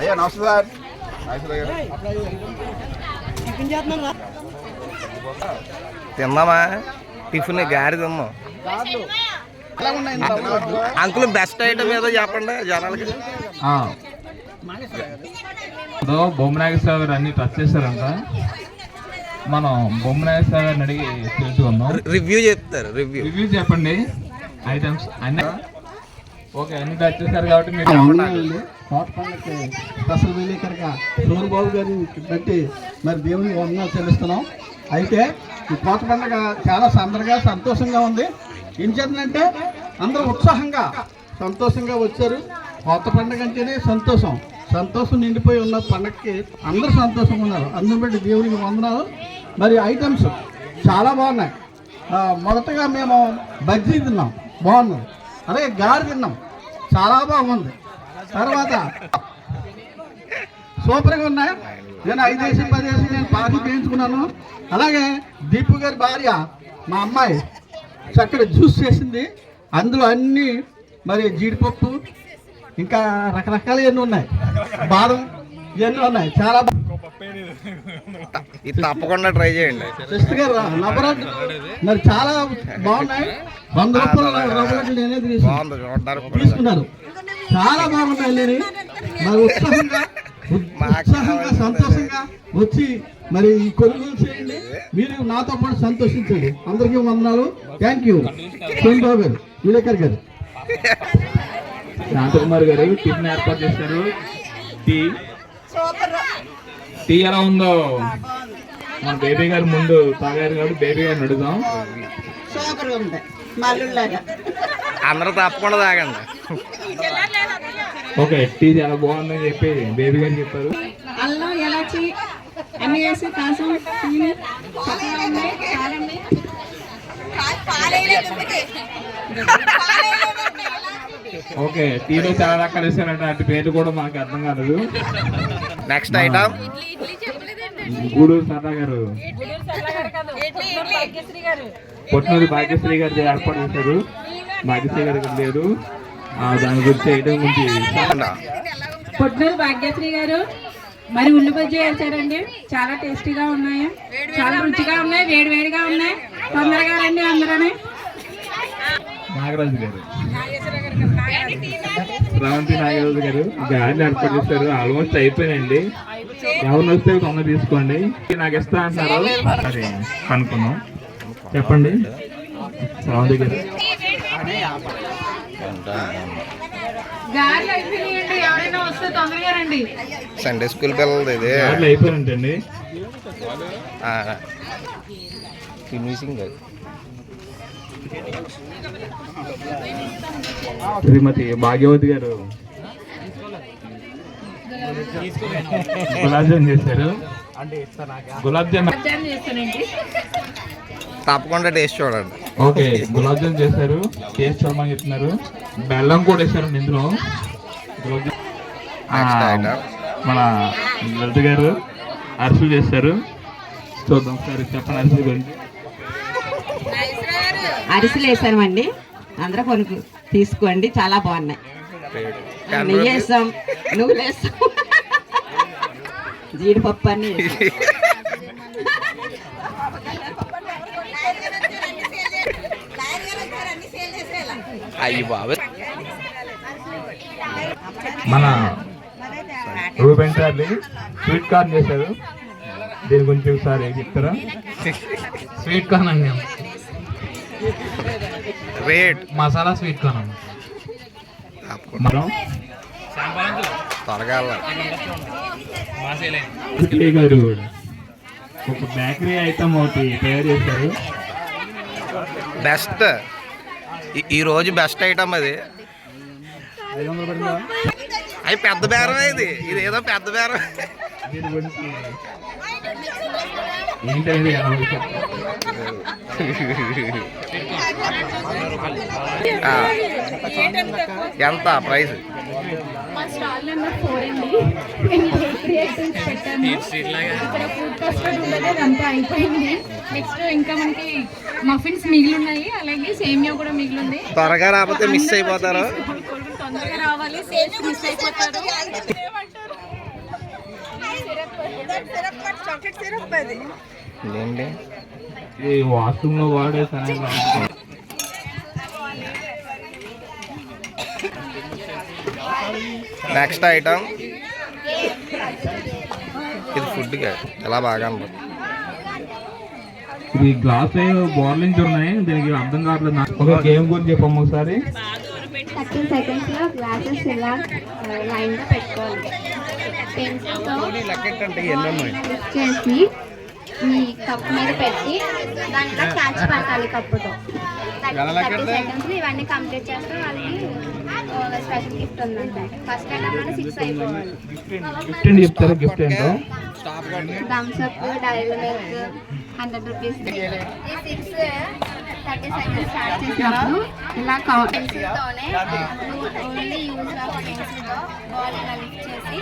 అయ్యా నమస్తే సార్. తిందామా టిఫిన్ గారి తిందాం అంకుల్ బెస్ట్ ఐటమ్ ఏదో చెప్పండి జనాలకి. బొమ్మనాగేశ్వర గారు అన్ని టచ్ చేశారంట. మనం బొమ్మనాగేశ్వర గారిని అడిగి తెలుసుకుందాం. రివ్యూ చెప్తారు రివ్యూ. రివ్యూ చెప్పండి. ఐటమ్స్ అన్ని ఓకే అన్ని టచ్ చేశారు కాబట్టి మీరు చెప్పండి. కోట పండుగకి స్పెషల్ విలేకరుగా సూర్యబాబు గారిని బట్టి మరి దేవునికి వందనాలు చెల్లిస్తున్నాం. అయితే ఈ కోట పండుగ చాలా సందడిగా సంతోషంగా ఉంది. ఏం చేద్దంటే అందరూ ఉత్సాహంగా సంతోషంగా వచ్చారు. కొత్త పండుగ అంటేనే సంతోషం. సంతోషం నిండిపోయి ఉన్న పండగకి అందరూ సంతోషంగా ఉన్నారు. అందుని బట్టి దేవునికి వందనాలు. మరి ఐటమ్స్ చాలా బాగున్నాయి. మొదటగా మేము బజ్జీ తిన్నాం. బాగున్నది అలాగే గారు తిన్నాం చాలా బాగుంది. తర్వాత సూపర్గా ఉన్నాయి. నేను ఐదు వేసి పది వేసి నేను పార్టీ చేయించుకున్నాను. అలాగే దీపు గారి భార్య మా అమ్మాయి చక్కటి జ్యూస్ చేసింది. అందులో అన్ని మరి జీడిపప్పు ఇంకా రకరకాల ఎన్ని ఉన్నాయి. బాదం ఇవన్నీ ఉన్నాయి. చాలా బా- ఇది తప్పకుండా ట్రై చేయండి. మరి చాలా బాగున్నాయి. వంద రూపాయల. తీసుకున్నారు. చాలా బాగున్నాయి నేను. మరి ఉత్సాహంగా ఉత్సాహంగా సంతోషంగా వచ్చి మరి ఈ కొనుగోలు చేయండి. మీరు నాతో పాటు సంతోషించండి. అందరికీ వందనాలు. థ్యాంక్ యూ సోనిబాబు గారు విలేకర్ గారు. శాంతకుమార్ గారు టిఫిన్ ఏర్పాటు చేశారు. టీ. టీ ఎలా ఉందో? మన బేబీ గారు ముందు తాగారు కాబట్టి బేబీ గారిని అడుగుదాం. ఉంది అందరూ తప్పకుండా తాగండి. ఓకే టీ చాలా బాగుందని చెప్పి బేబీ గారు చెప్పారు. అల్లం ఎలాచి అన్ని వేసి కాసం ఓకే టీలో చాలా రకాలు వేసారంట అటు పేర్లు కూడా మాకు అర్థం కాలేదు. నెక్స్ట్ ఐటమ్ గూడూరు సరదా గారు. పొట్టినూరు భాగ్యశ్రీ గారు ఏర్పాటు చేశారు. భాగ్యశ్రీ గారు ఆ, దాని గురించి ఐటమ్ గురించి భాగ్యశ్రీ గారు మరి ఉల్లి బజ్జీ వేసారండి. చాలా టేస్టీగా ఉన్నాయి. చాలా రుచిగా ఉన్నాయి వేడి వేడిగా ఉన్నాయి. తొందరగా రండి అందరూ నాగరాజు గారు. రావంతి నాగరాజు గారు. గాలిని ఏర్పాటు చేశారు. ఆల్మోస్ట్ అయిపోయినండి ఎవరు వస్తే తొందర తీసుకోండి. నాకు ఇస్తా అంటున్నారు అది కనుక్కున్నాం చెప్పండి. సండే స్కూల్ పిల్లలది ఇది. గాలిలు అయిపోయినట్టండి ఫినిషింగ్ శ్రీమతి భాగ్యవతి గారు. గులాబ్ జామ్ చేశారు గులాబ్ జామ్ తప్పకుండా టేస్ట్ చూడండి. ఓకే గులాబ్ జామ్ చేశారు. టేస్ట్ చూడమని చెప్తున్నారు. బెల్లం కూడా వేశారండి ఇందులో. గులాబ్ జామ్. మన లలిత గారు అరిసెలు చేశారు. చూద్దాం ఒకసారి చెప్పండి అరిసెల గురించి. అరిసెలు వేసామండి. అందరూ కొనుక్కు తీసుకోండి. చాలా బాగున్నాయి. వేస్తాం జీడిపప్పు వేస్తాం. అయ్యి బాబు మన రూబెన్ చార్లీ స్వీట్ కార్న్ చేశారు. దీని గురించి ఒకసారి చెప్తారా? స్వీట్ కార్న్ అండి రేట్. మసాలా స్వీట్ కార్న్ అన్నమాట. మనం త్వరగా గారు ఒక బేకరీ ఐటమ్ ఒకటి తయారు చేశారు. బెస్ట్. ఈ- రోజు బెస్ట్ ఐటమ్ అది. అవి పెద్ద బేరం ఇది. ఇది ఏదో పెద్ద బేరం. ఏంటది ఎంత ప్రైస్? అయిపోయింది. నెక్స్ట్ ఇంకా అలాగే సేమియా కూడా మిగిలింది. త్వరగా రాకపోతే మిస్ అయిపోతారు. తొందరగా చాక్లెట్ సిరప్ అది. ఈ వాష్రూమ్లో వాడేసాను నెక్స్ట్ ఐటమ్ ఇది ఫుడ్ ఎలా బాగా ఇది గ్లాస్ బార్లింగ్స్ ఉన్నాయి. దీనికి అర్థం కావట్లేదు నాకు. ఒక గేమ్ గురించి చెప్పమ్మ ఒకసారి. థర్టీ సెకండ్స్లో గ్లాసెస్ ఇలా లైన్గా పెట్టుకోవాలి. పెన్సిల్తో చేసి ఈ కప్ మీద పెట్టి దాంట్లో క్యాచ్ పట్టాలి కప్పుతో. థర్టీ సెకండ్స్ ఇవన్నీ కంప్లీట్ చేస్తే వాళ్ళకి స్పెషల్ గిఫ్ట్ ఉందంట. ఫస్ట్ అటెంప్ట్ సిక్స్ అయిపోవాలి. గిఫ్ట్ ఏంటి? చెప్తారా గిఫ్ట్ ఏంటో? Thums Up Dairy Milk hundred rupees ఈ సిక్స్ థర్టీ సెకండ్స్ స్టార్ట్ చేసినప్పుడు ఇలా పెన్సిల్తోనే ఓన్లీ యూజ్ ఆఫ్ పెన్సిల్తో బాల్ ఇలా లిఫ్ట్ చేసి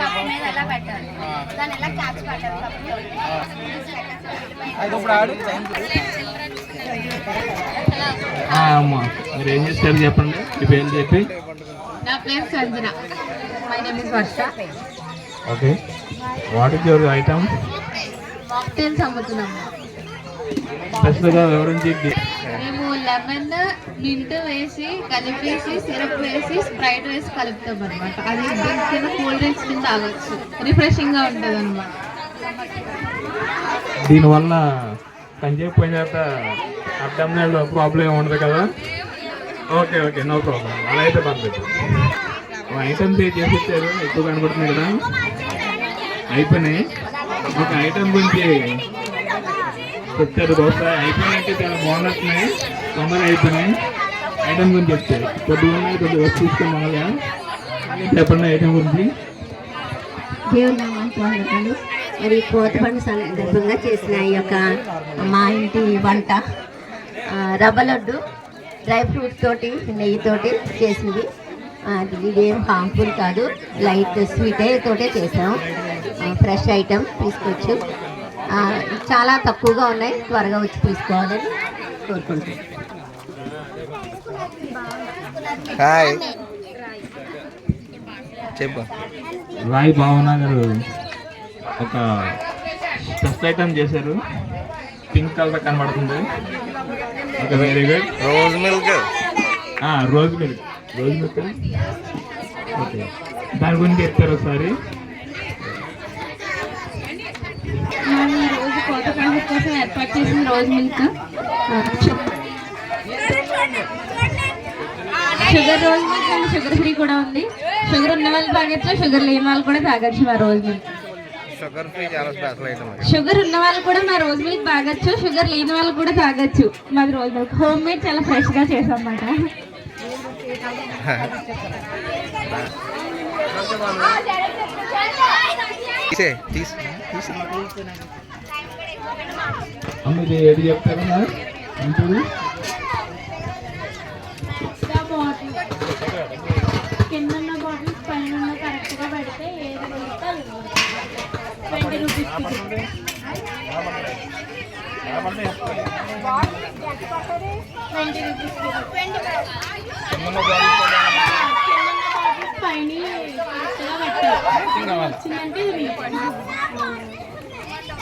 కప్ మీద ఎలా పెట్టాలి? దాన్ని ఎలా క్యాచ్ పట్టాలి ఆ, అమ్మా మీరు ఏం చేస్తారు చెప్పండి? మీ పేరు చెప్పి. నా పేరు Sanjana. My name is Varsha okay what is your item mocktails అమ్ముతున్నాము. స్పెషల్గా వివరించి మేము లెమన్ మింట్ వేసి కలిపేసి సిరప్ వేసి స్ప్రైట్ వేసి కలుపుతాం అనమాట అది డ్రింక్ కింద కూల్ డ్రింక్స్ కింద తాగొచ్చు రిఫ్రెషింగ్గా ఉంటుంది అనమాట దీనివల్ల కంజే పోయిన తర్వాత అబ్డామినల్ ప్రాబ్లం ఉండదు కదా? ఓకే ఓకే నో ప్రాబ్లం అలా అయితే పర్లేదు. ఐటమ్స్ ఏ చేసి ఇచ్చారు ఎక్కువ కనబడుతుంది కదా? అయిపోయినాయి. ఒక ఐటమ్ గురించి పెట్టారు బహుశా అయిపోయినట్టు చాలా బాగున్నట్టున్నాయి. తొందరగా అయిపోయినాయి. ఐటమ్ గురించి చెప్తారు కొద్దిగా ఉన్నాయి కొద్దిగా వచ్చి చూస్తాం మామూలుగా చెప్పండి ఐటమ్ గురించి? దేవుని వందనాలు మరి కోతపండు సందర్భంగా చేసిన ఈ యొక్క మా ఇంటి వంట రవ్వ లడ్డు డ్రై ఫ్రూట్స్ తోటి నెయ్యితోటి చేసింది ఇదేం హార్మ్ఫుల్ కాదు. లైట్ స్వీటే తోటే చేసాం. ఫ్రెష్ ఐటమ్ తీసుకోవచ్చు చాలా తక్కువగా ఉన్నాయి. త్వరగా వచ్చి తీసుకోవాలని కోరుకుంటున్నాను. హాయ్. చెప్పు. రాయ్ భావన గారు ఒక స్పెషల్ ఐటమ్ చేశారు. పింక్ కలర్ కనబడుతుంది. Okay very good rose milk. Rose milk. Rose milk. Okay. దాని గురించి చెప్తారు ఒకసారి మనం ఈ రోజు కోత పండుగ కోసం ఏర్పాటు చేసిన rose milk sugar rose milk and sugar free కూడా ఉంది. షుగర్ ఉన్న వాళ్ళు తాగొచ్చు షుగర్ లేని వాళ్ళు కూడా తాగొచ్చు మా రోజు మిల్క్ షుగర్ ఉన్న వాళ్ళు కూడా మా రోజు మిల్క్ తాగొచ్చు షుగర్ లేని వాళ్ళు కూడా తాగొచ్చు మాది రోజు మిల్క్ హోమ్ మేడ్ చాలా ఫ్రెష్గా చేసాం అన్నమాట తీసే తీసి తీసి. అమ్మ ఇది ఏది చెప్తారు సార్ ఇంటిది కింద ఉన్న బాటిల్స్ పైన ఉన్న కరెక్ట్గా పెడితే ఏది ట్వంటీ రూపీస్ ట్వంటీ రూపీస్ పైన కరెక్ట్గా పెట్టాలి వచ్చిందంటే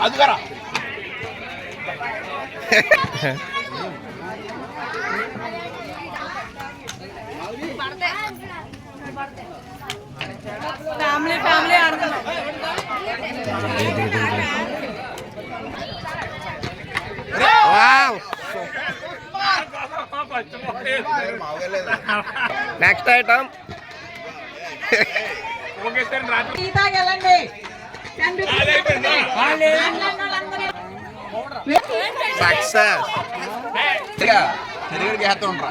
అదిగరా. వావ్ నెక్స్ట్ ఐటమ్ సక్సెస్ తిరిగి ఉంటా.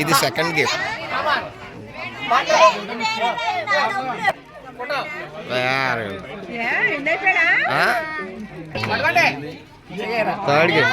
ఇది సెకండ్ గేమ్ థర్డ్ గేమ్